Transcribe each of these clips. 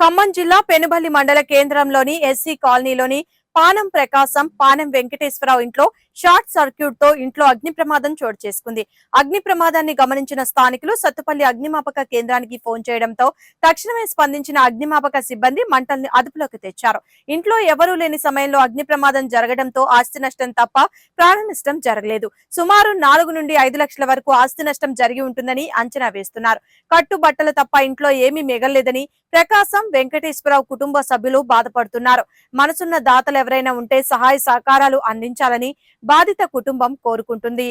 ఖమ్మం జిల్లా పెనుబల్లి మండల కేంద్రంలోని ఎస్సీ కాలనీలోని పానం ప్రకాశం పానం వెంకటేశ్వరరావు ఇంట్లో షార్ట్ సర్క్యూట్తో ఇంట్లో అగ్ని ప్రమాదం చోటు చేసుకుంది. అగ్ని ప్రమాదాన్ని గమనించిన స్థానికులు సత్తుపల్లి అగ్నిమాపక కేంద్రానికి ఫోన్ చేయడంతో తక్షణమే స్పందించిన అగ్నిమాపక సిబ్బంది మంటల్ని అదుపులోకి తెచ్చారు. ఇంట్లో ఎవరూ లేని సమయంలో అగ్ని ప్రమాదం జరగడంతో ఆస్తి నష్టం తప్ప ప్రాణ నష్టం జరగలేదు. సుమారు నాలుగు నుండి ఐదు లక్షల వరకు ఆస్తి నష్టం జరిగి ఉంటుందని అంచనా వేస్తున్నారు. కట్టుబట్టలు తప్ప ఇంట్లో ఏమీ మిగలలేదని ప్రకాశం వెంకటేశ్వరరావు కుటుంబ సభ్యులు బాధపడుతున్నారు. మనసున్న దాతలు ఎవరైనా ఉంటే సహాయ సహకారాలు అందించాలని బాధిత కుటుంబం కోరుకుంటుంది.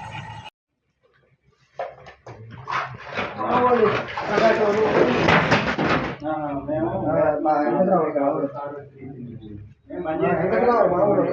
మామూలు సగాటోలు మేము మా వెంకట్రావు కావాలి వెంకట్రావు మామూలు